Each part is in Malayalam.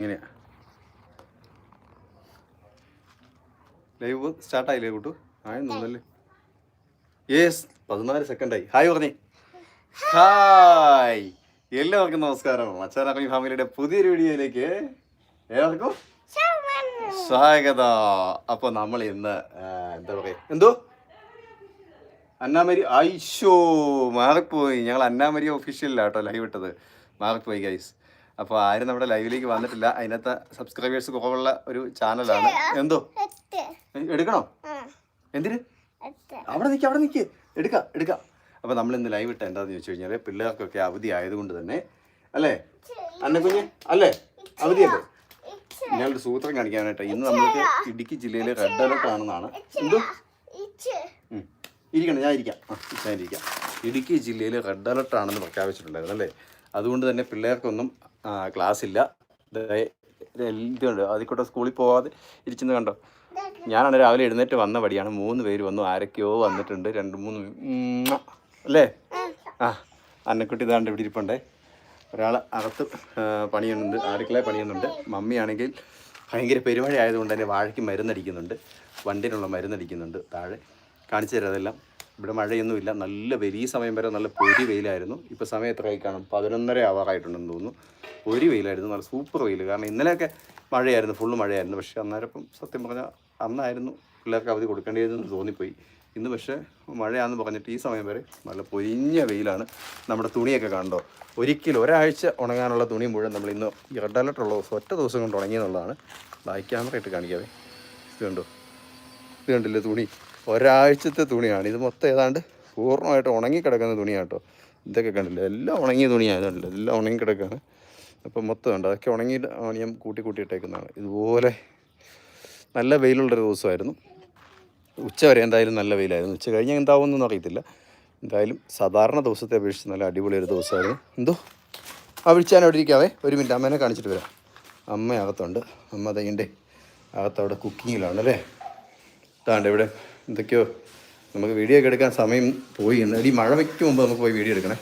ഇങ്ങനെയാ ലൈവ് സ്റ്റാർട്ടായില്ലേ കൂട്ടു? ആയി തോന്നല്ലേ യെസ് പതിനാല് സെക്കൻഡായി. ഹായ് പറഞ്ഞേ. ഹായ് എല്ലാവർക്കും നമസ്കാരം. അച്ഛനറങ്ങി ഫാമിലിയുടെ പുതിയൊരു വീഡിയോയിലേക്ക് ഏവർക്കും സ്വാഗത. അപ്പൊ നമ്മൾ ഇന്ന് എന്താ പറയാ? എന്തോ? അന്നാമരി ഐശോ മാറിപ്പോയി. ഞങ്ങൾ അന്നാമരി ഒഫീഷ്യലിലാട്ടോ ലൈവ് ഇട്ടത്. മാറിപ്പോയി ഗൈസ് അപ്പോൾ ആരും നമ്മുടെ ലൈവിലേക്ക് വന്നിട്ടില്ല. അതിനകത്ത് സബ്സ്ക്രൈബേഴ്സ് കുറവുള്ള ഒരു ചാനലാണ് എന്തോ? എടുക്കണോ? എന്തിന്? അവിടെ നിൽക്കുക അവിടെ നിക്ക്. എടുക്കാം എടുക്കാം. അപ്പോൾ നമ്മൾ ഇന്ന് ലൈവ് ഇട്ട എന്താണെന്ന് ചോദിച്ചു കഴിഞ്ഞാൽ പിള്ളേർക്കൊക്കെ അവധി ആയതുകൊണ്ട് തന്നെ അല്ലേ? അന്നക്കുഞ്ഞ് അല്ലേ? അവധിയല്ലേ? ഞാനൊരു സൂത്രം കാണിക്കാനായിട്ട് ഇന്ന് നമ്മൾക്ക് ഇടുക്കി ജില്ലയിലെ റെഡ് അലർട്ട് ആണെന്നാണ്. എന്തോ. ഇരിക്കണം ഞാൻ ഇരിക്കാം. ആ ഞാൻ ഇരിക്കാം. ഇടുക്കി ജില്ലയിൽ റെഡ് അലർട്ട് ആണെന്ന് പ്രഖ്യാപിച്ചിട്ടുണ്ടായിരുന്നു അല്ലേ? അതുകൊണ്ട് തന്നെ പിള്ളേർക്കൊന്നും ആ, ക്ലാസ് ഇല്ല ദേ, ഇതുണ്ട്. അതിക്കോട്ടെ സ്കൂളിൽ പോവാതെ ഇരിച്ചെന്ന് കണ്ടോ? ഞാനാണ് രാവിലെ എഴുന്നേറ്റ് വന്ന പടിയാണ്. മൂന്ന് പേര് വന്നു. ആരൊക്കെയോ വന്നിട്ടുണ്ട്. രണ്ട് മൂന്ന് അല്ലേ? ആ അന്നക്കുട്ടി ഇതാണ്ട് ഇവിടെ ഇരിപ്പുണ്ടേ. ഒരാൾ അകത്ത് പണിയുന്നുണ്ട്. അടുക്കള പണിയുന്നുണ്ട്. മമ്മിയാണെങ്കിൽ ഭയങ്കര പെരുമഴ ആയതുകൊണ്ട് തന്നെ വാഴയ്ക്ക് മരുന്നടിക്കുന്നുണ്ട്. വണ്ടിനുള്ള മരുന്നടിക്കുന്നുണ്ട് താഴെ. കാണിച്ചു തരാം അതെല്ലാം. ഇവിടെ മഴയൊന്നുമില്ല. നല്ല വലിയ സമയം വരെ നല്ല പൊരി വെയിലായിരുന്നു. ഇപ്പോൾ സമയം എത്ര ആയി കാണും? പതിനൊന്നര ആവാറായിട്ടുണ്ടെന്ന് തോന്നുന്നു. പൊരി വെയിലായിരുന്നു. നല്ല സൂപ്പർ വെയിൽ കാരണം ഇന്നലെയൊക്കെ മഴയായിരുന്നു. ഫുള്ള് മഴയായിരുന്നു. പക്ഷേ അന്നേരം ഇപ്പം സത്യം പറഞ്ഞാൽ അന്നായിരുന്നു പിള്ളേർക്ക് അവധി കൊടുക്കേണ്ടതെന്ന് തോന്നിപ്പോയി. ഇന്ന് പക്ഷേ മഴയാണെന്ന് പറഞ്ഞിട്ട് ഈ സമയം വരെ നല്ല പൊരിഞ്ഞ വെയിലാണ് നമ്മുടെ തുണിയൊക്കെ കണ്ടോ? ഒരിക്കലും ഒരാഴ്ച ഉണങ്ങാനുള്ള തുണി മുഴുവൻ നമ്മൾ ഇന്ന് ഉള്ള ദിവസം ഒറ്റ ദിവസം കൊണ്ട് ഉണങ്ങിയെന്നുള്ളതാണ്. ബാക്കി ക്യാമറ ഇട്ട് കാണിക്കാവേ. ഇത് കണ്ടോ? ഇത് കണ്ടില്ലേ തുണി? ഒരാഴ്ചത്തെ തുണിയാണ്. ഇത് മൊത്തം ഏതാണ്ട് പൂർണമായിട്ട് ഉണങ്ങിക്കിടക്കുന്ന തുണിയാണ് കേട്ടോ ഇതൊക്കെ കണ്ടില്ല? എല്ലാം ഉണങ്ങിയ തുണിയായതുണ്ട് എല്ലാം ഉണങ്ങിക്കിടക്കാണ്. അപ്പം മൊത്തം ഉണ്ട്. അതൊക്കെ ഉണങ്ങി ഞാൻ കൂട്ടി കൂട്ടിയിട്ടേക്കുന്നതാണ് ഇതുപോലെ നല്ല വെയിലുള്ളൊരു ദിവസമായിരുന്നു. ഉച്ച വരെ എന്തായാലും നല്ല വെയിലായിരുന്നു. ഉച്ച കഴിഞ്ഞാൽ എന്താവുമെന്നൊന്നും അറിയത്തില്ല. എന്തായാലും സാധാരണ ദിവസത്തെ അപേക്ഷിച്ച് നല്ല അടിപൊളി ഒരു ദിവസമായിരുന്നു. എന്തോ? ആ വിളിച്ചാൽ അവിടെ ഇരിക്കാവേ. ഒരു മിനിറ്റ്. അമ്മേനെ കാണിച്ചിട്ട് വരാം. അമ്മ അകത്തുണ്ട്. അമ്മ അതേണ്ടേ അകത്തവിടെ കുക്കിങ്ങിലാണ് അല്ലേ? ഇതാണ്ട് ഇവിടെ എന്തൊക്കെയോ നമുക്ക് വീഡിയോ ഒക്കെ എടുക്കാൻ സമയം പോയി. എന്നാൽ ഈ മഴ വയ്ക്കും മുമ്പ് നമുക്ക് പോയി വീഡിയോ എടുക്കണേ.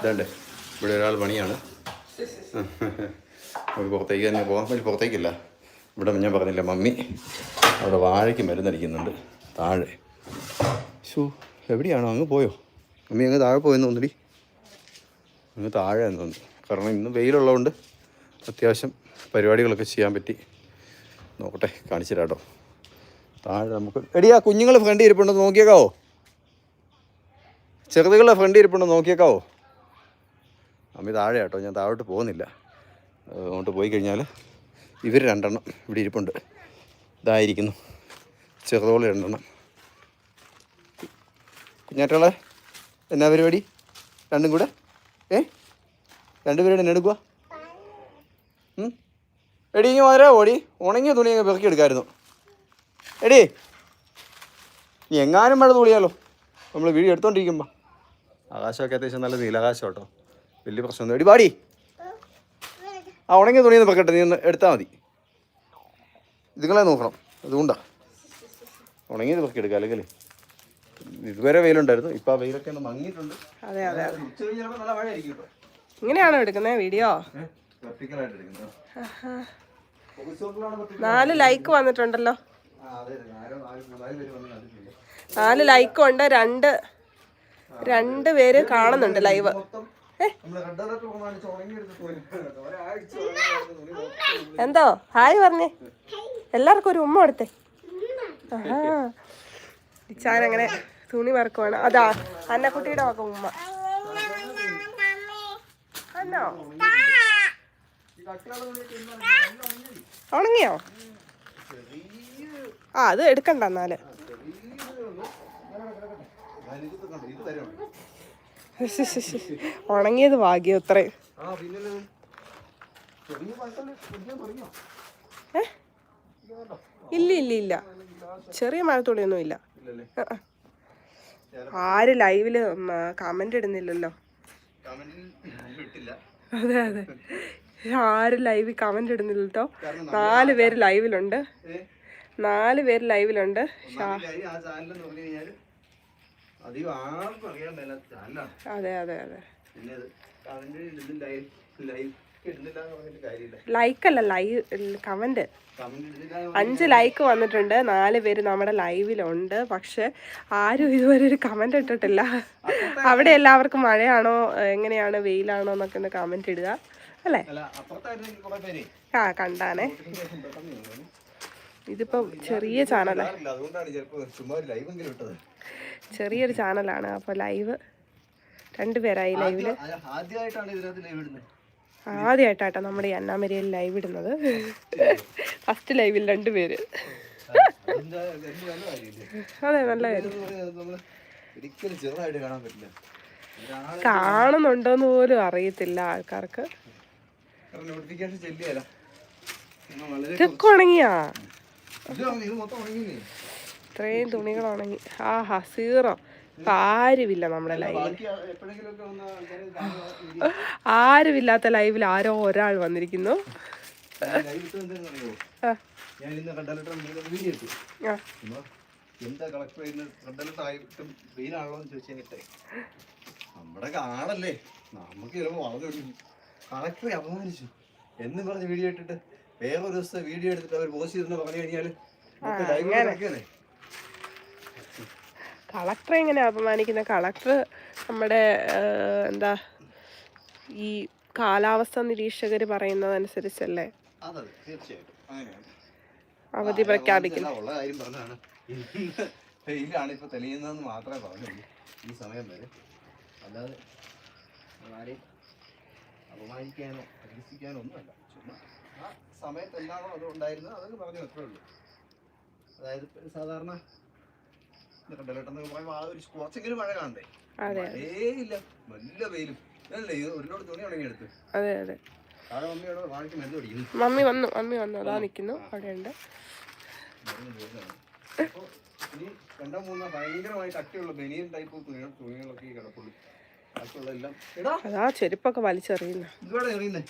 ഇതാണ്ട് ഇവിടെ ഒരാൾ പണിയാണ്. നമുക്ക് പുറത്തേക്ക് തന്നെ പോകാൻ പറ്റും പുറത്തേക്കില്ല. ഇവിടെ ഞാൻ പറഞ്ഞില്ല മമ്മി അവിടെ വാഴയ്ക്ക് മരുന്നടിക്കുന്നുണ്ട് താഴെ. ഷൂ എവിടെയാണോ? അങ്ങ് പോയോ? മമ്മി അങ്ങ് താഴെ പോയെന്ന് തോന്നുടി അങ്ങ് താഴെ എന്ന് തോന്നുന്നു. കാരണം ഇന്ന് വെയിലുള്ളതുകൊണ്ട് അത്യാവശ്യം പരിപാടികളൊക്കെ ചെയ്യാൻ പറ്റി. നോക്കട്ടെ കാണിച്ചു തരാം കേട്ടോ. താഴെ നമുക്ക് എടിയാ കുഞ്ഞുങ്ങൾ ഫ്രണ്ട് ഇരിപ്പുണ്ടോ നോക്കിയേക്കാവോ? ചെറുതുകളുടെ ഫ്രണ്ട് ഇരിപ്പുണ്ടോ നോക്കിയേക്കാവോ? അമ്മി താഴെ കേട്ടോ ഞാൻ താഴോട്ട് പോകുന്നില്ല. അങ്ങോട്ട് പോയി കഴിഞ്ഞാൽ ഇവർ രണ്ടെണ്ണം ഇവിടെ ഇരിപ്പുണ്ട്. ഇതായിരിക്കുന്നു. ചെറുതോളം രണ്ടെണ്ണം. കുഞ്ഞാറ്റോളെ എന്നാ പരിപാടി? രണ്ടും കൂടെ? ഏ? രണ്ടുപേരുടെ എന്നെ എടുക്കുക? എടി ഇങ്ങനെ വരാ ഓടി ഉണങ്ങിയ തുണിയൊക്കെ പെറുക്കി എടുക്കാമായിരുന്നു എടി നീ എങ്ങാനും മഴ തുളിയാലോ. നമ്മൾ വീഡിയോ എടുത്തോണ്ടിരിക്കുമ്പോൾ ആകാശമൊക്കെ അത്യാവശ്യം നല്ല നീലാകാശം കേട്ടോ. വലിയ പ്രശ്നമൊന്നും എടി പാടി. ആ ഉണങ്ങിയ തുണിയൊന്ന് പെക്കട്ടെ നീ ഒന്ന് എടുത്താൽ മതി. ഇതുങ്ങളെ നോക്കണം. അതുകൊണ്ടാ ഉണങ്ങിയത് പെറുക്കി എടുക്കുക അല്ലെങ്കിൽ ഇതുവരെ വെയിലുണ്ടായിരുന്നു. ഇപ്പൊ ആ വെയിലൊക്കെ ഒന്ന് മങ്ങിയിട്ടുണ്ട്. അതെ അതെ ഉച്ച കഴിഞ്ഞപ്പോൾ നല്ല മഴയായിരിക്കും കേട്ടോ ഇങ്ങനെയാണോ എടുക്കുന്നത്. വീഡിയോ. നാല് ലൈക്ക് വന്നിട്ടുണ്ടല്ലോ. നാല് ലൈക്ക് പേര് വന്ന് കണ്ടിട്ടുണ്ട്. നാല് ലൈക്കും ഉണ്ട്. രണ്ട് രണ്ട് പേര് കാണുന്നുണ്ട് ലൈവ് എന്തോ? ഹായ് പറഞ്ഞേ. എല്ലാവർക്കും ഒരു ഉമ്മ കൊടുത്തേ. ആഹാ. ഇച്ചാൻ അങ്ങനെ തുണി വറക്കുവാണ്. അതാ അന്നക്കുട്ടിയുടെ ഒക്കെ ഉമ്മ. അന്നോ ഉണങ്ങിയോ? ആ അത് എടുക്കണ്ട എന്നാൽ. ഉണങ്ങിയത് ഭാഗ്യം അത്രയും. ഇല്ല ഇല്ല ഇല്ല. ചെറിയ മഴത്തുള്ളിയൊന്നും ഇല്ല. ആര് ലൈവിൽ കമന്റ് ഇടുന്നില്ലല്ലോ. അതെ അതെ. ആര് ലൈവിൽ കമന്റ് ഇടുന്നില്ല കേട്ടോ നാല് പേര് ലൈവിലുണ്ട്. നാല് പേര് ലൈവിലുണ്ട്. അതെ അതെ അതെ. ലൈക്ക് അല്ല ലൈവ് കമന്റ് അഞ്ച് ലൈക്ക് വന്നിട്ടുണ്ട്. നാല് പേര് നമ്മുടെ ലൈവിലുണ്ട്. പക്ഷെ ആരും ഇതുവരെ ഒരു കമന്റ് ഇട്ടിട്ടില്ല. അവിടെ എല്ലാവർക്കും മഴയാണോ എങ്ങനെയാണ് വെയിലാണോ എന്നൊക്കെ ഒന്ന് കമന്റ് ഇടുക. അല്ലേ? ആ കണ്ടാനേ. ഇതിപ്പോ ചെറിയ ചാനലാ. ചെറിയൊരു ചാനലാണ് അപ്പൊ ലൈവ് രണ്ടുപേരായി ലൈവിൽ ആദ്യമായിട്ടാട്ടോ നമ്മുടെ ഈ അന്നാമരിയിൽ ലൈവ് ഇടുന്നത്. ഫസ്റ്റ് ലൈവിൽ രണ്ടുപേര് അതെ നല്ല കാണുന്നുണ്ടോന്ന് പോലും അറിയത്തില്ല ആൾക്കാർക്ക്. ഇതൊക്കെ ഉണങ്ങിയാ? ഇത്രയും തുണികൾ ഉണങ്ങി ആഹാ സീറോ. ആരുമില്ല നമ്മുടെ ലൈവിൽ ആരുമില്ലാത്ത ലൈവിൽ ആരോ ഒരാൾ വന്നിരിക്കുന്നു. എന്താ ചെയ്യുന്നത് ആയിട്ടും എന്ന് നമ്മുടെ കാണല്ലേ നമുക്ക് ചിലപ്പോൾ വളരെ കളക്ടറെ അപമാനിച്ചു. എന്ന് പറഞ്ഞ് വീഡിയോ ഇട്ടിട്ട് വേറൊരു ദിവസത്തെ വീഡിയോ എടുത്തിട്ട് അവർ പോസ്റ്റ് ചെയ്തെന്ന് പറഞ്ഞു കഴിഞ്ഞാൽ കളക്ടറെ എങ്ങനെ അപമാനിക്കുന്ന? കളക്ടർ നമ്മുടെ എന്താ ഈ കാലാവസ്ഥ നിരീക്ഷകർ പറയുന്നതനുസരിച്ചല്ലേ? അവധി പ്രഖ്യാപിക്കുന്നു. വെയിലാണ് ഇപ്പൊ തെളിയുന്നതെന്ന് മാത്രമേ പറഞ്ഞുള്ളൂ. ഈ സമയം വരെ. അല്ലാതെ ആരെയും അപമാനിക്കാനോ പരിഹസിക്കാനോ ഒന്നുമല്ല. ചുമ്മാ ആ സമയത്ത് എന്താണോ അത് ഉണ്ടായിരുന്നത് അതൊക്കെ പറഞ്ഞു അത്രേ ഉള്ളൂ. അതായത് സാധാരണ കണ്ടല്ലോട്ടെന്നൊക്കെ പറയുമ്പോൾ ആ ഒരു കുറച്ചെങ്കിലും മഴ കാണണ്ടേ? മഴയേ ഇല്ല നല്ല വെയിലും. അല്ലേ ഒരുപാട് ഒരു തുണി ഉണങ്ങി എടുത്ത് അതെ അതെ. മമ്മി വന്നു മമ്മി വന്നു. അതാ നിൽക്കുന്നു അവിടെയുണ്ട്. രണ്ടോ മൂന്നോ ഭയങ്കരമായി കട്ടിയുള്ള ബനിയൻ ടൈപ്പ് തുണികൾ തുണികളൊക്കെ കിടപ്പുള്ളൂ അതാ ചെരുപ്പൊക്കെ വലിച്ചെറിയുന്നു. എറിയുന്നേ?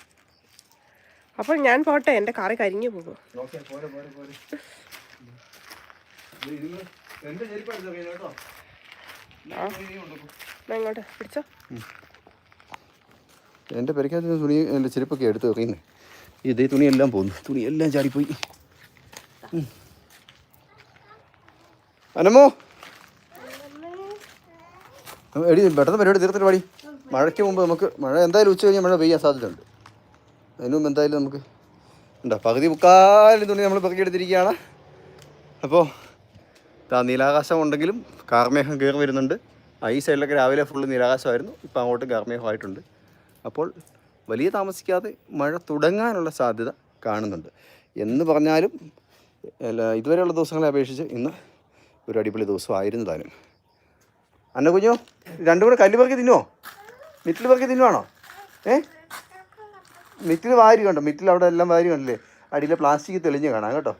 അപ്പോൾ ഞാൻ പോട്ടെ എന്റെ കാറി കരിഞ്ഞു പോകും എന്റെ ഇങ്ങോട്ട് പിടിച്ചോ. എന്റെ പെരക്കകത്ത് തുണി എന്റെ ചെരുപ്പൊക്കെ എടുത്ത് എറിയുന്നേ ഇതേ തുണിയെല്ലാം പോന്നു. തുണിയെല്ലാം ചാടിപ്പോയി. അനമോ എടി പെട്ടെന്ന് പരിപാടി തീർത്തിട്ട് പാടി മഴയ്ക്ക് മുമ്പ് നമുക്ക് മഴ എന്തായാലും ഉച്ച കഴിഞ്ഞാൽ മഴ പെയ്യാൻ സാധ്യതയുണ്ട്. അതിന് മുമ്പ് എന്തായാലും നമുക്ക് ഉണ്ടോ? പകുതി മുക്കാലും തുണി നമ്മൾ പെറുക്കിയെടുത്തിരിക്കുകയാണ്. അപ്പോൾ ഇതാ നീലാകാശം ഉണ്ടെങ്കിലും കാർമേഘം കയറി വരുന്നുണ്ട്. ഈ സൈഡിലൊക്കെ രാവിലെ ഫുള്ള് നീലാകാശമായിരുന്നു. ഇപ്പോൾ അങ്ങോട്ടും കാർമേഘമായിട്ടുണ്ട്. അപ്പോൾ വലിയ താമസിക്കാതെ മഴ തുടങ്ങാനുള്ള സാധ്യത കാണുന്നുണ്ട്. എന്ന് പറഞ്ഞാലും ഇതുവരെയുള്ള ദിവസങ്ങളെ അപേക്ഷിച്ച് ഇന്ന് ഒരു അടിപൊളി ദിവസമായിരുന്നു താനും. അന്ന കുഞ്ഞോ രണ്ടും കൂടെ കല്ല് തിന്നുമോ മിറ്റിൽ പെറുക്കി തിന്നുവാണോ? ഏ? മിറ്റിൽ വാരി കണ്ടോ? മിറ്റിൽ അവിടെ എല്ലാം വാരി കണ്ടില്ലേ? അടിയിലെ പ്ലാസ്റ്റിക് തെളിഞ്ഞ് കാണാം കേട്ടോ.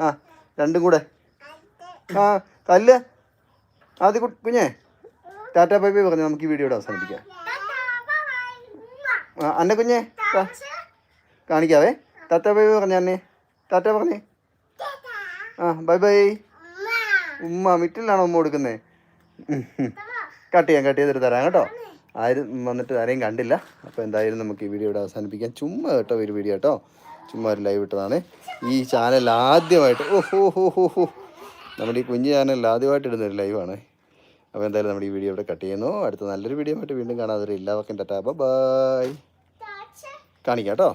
ആ രണ്ടും കൂടെ. ആ കല്ല്. ആദ്യ കുഞ്ഞേ ടാറ്റ ബൈ ബൈ പറഞ്ഞു നമുക്ക് ഈ വീഡിയോ ഇവിടെ അവസാനിപ്പിക്കാം. ആ, അന്നെ കുഞ്ഞേ കാണിക്കാവേ. ടാറ്റ ബൈ ബൈ പറഞ്ഞ അന്നെ. ടാറ്റ പറഞ്ഞേ. ആ ബൈ ബൈ. ഉമ്മ മിറ്റിലാണോ ഉമ്മ കൊടുക്കുന്നത് കട്ട് ചെയ്യാം കട്ട് ചെയ്തിട്ട് തരാം കേട്ടോ. ആരും വന്നിട്ട് ആരെയും കണ്ടില്ല. അപ്പോൾ എന്തായാലും നമുക്ക് ഈ വീഡിയോ ഇവിടെ അവസാനിപ്പിക്കാം. ചുമ്മാ കേട്ടോ ഒരു വീഡിയോ കേട്ടോ. ചുമ്മാ ഒരു ലൈവ് ഇട്ടതാണ്. ഈ ചാനൽ ആദ്യമായിട്ട് ഓ ഹോ ഹോ ഹോ നമ്മുടെ ഈ കുഞ്ഞു ചാനൽ ആദ്യമായിട്ട് ഇടുന്ന ഒരു ലൈവാണ് അപ്പോൾ എന്തായാലും നമ്മുടെ ഈ വീഡിയോ ഇവിടെ കട്ട് ചെയ്യുന്നു. അടുത്ത നല്ലൊരു വീഡിയോ ആയിട്ട് വീണ്ടും കാണാതെ എല്ലാവർക്കും ടാറ്റാ ബൈ കാണിക്കാം കേട്ടോ.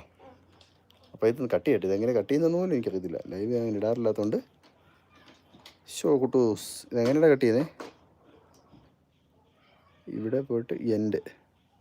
അപ്പോൾ ഇത് കട്ട് ചെയ്യട്ടെ. ഇതെങ്ങനെ കട്ട് ചെയ്യുന്നതെന്ന് പോലും എനിക്കറിയത്തില്ല. ലൈവ് അങ്ങനെ ഇടാറില്ലാത്തതുകൊണ്ട് ഷോ കുട്ടൂസ്. ഇതെങ്ങനെയാണ് കട്ട് ചെയ്യുന്നത് ഇവിടെ പോയിട്ട് എൻഡ്